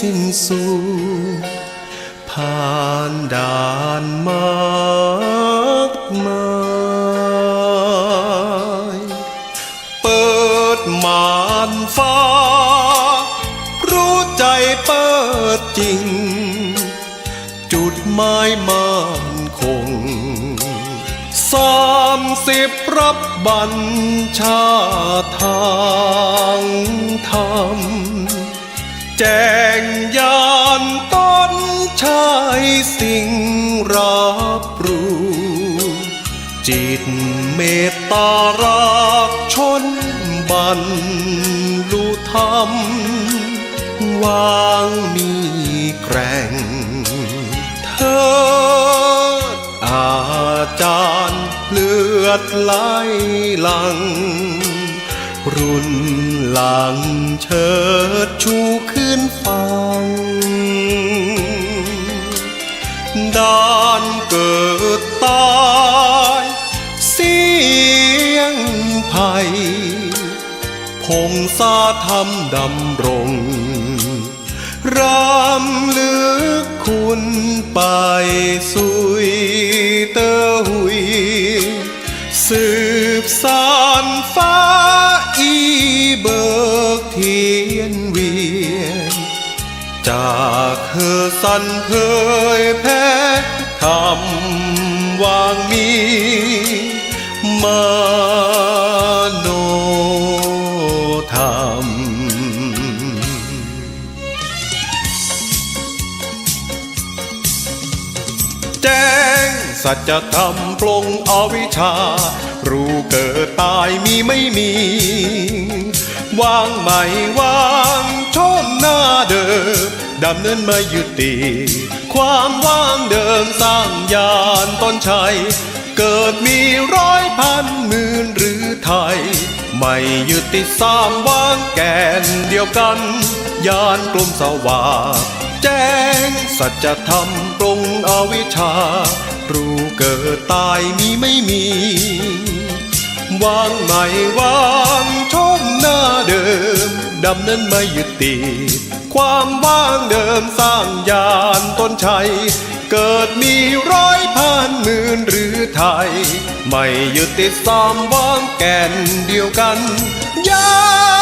สิ้นสุดผ่านด่านมากมายเปิดมานฟ้า รู้ใจเปิดจริง จุดหมายมันคงสามสิบรับบัญชาทางธรรม แจงยานต้นชายสิ่งรับรู้ จิตเมตตารักชนบรรลุธรรม วางมีแกร่ง เธออาจารย์เลือดไหลหลัง รุ่นหลังเชิดชูขึ้นฟังด้านเกิดตายเสียงไผ่พงสาธรรมดำรงรำลึกคุณไปสุยเตอหุย สืบสานฟ้า เบิกเทียนเวียน จากเธอสันเผยแพ้ทำวางมีมาโนธรรมแจ้งสัจธรรมปลงอวิชชารู้เกิดตายมีไม่มี วางไม่วางชนหน้าเดิมดำเนินไม่ยุติ ความว่างเดิมสร้างยานต้นชัย เกิดมีร้อยพันหมื่นหรือไทย ไม่ยุติสร้างวางแกนเดียวกัน ยานกลมสว่างแจ้งสัจธรรมปรงอวิชชา รู้เกิดตายมีไม่มี วางไม่วางช เดิมดำนั้นไม่ยึดติดความว่างเดิมสร้างยานต้นชัย เกิดมีร้อยพันหมื่นหรือไทย ไม่ยึดติดซ้อมว่างแก่นเดียวกันยา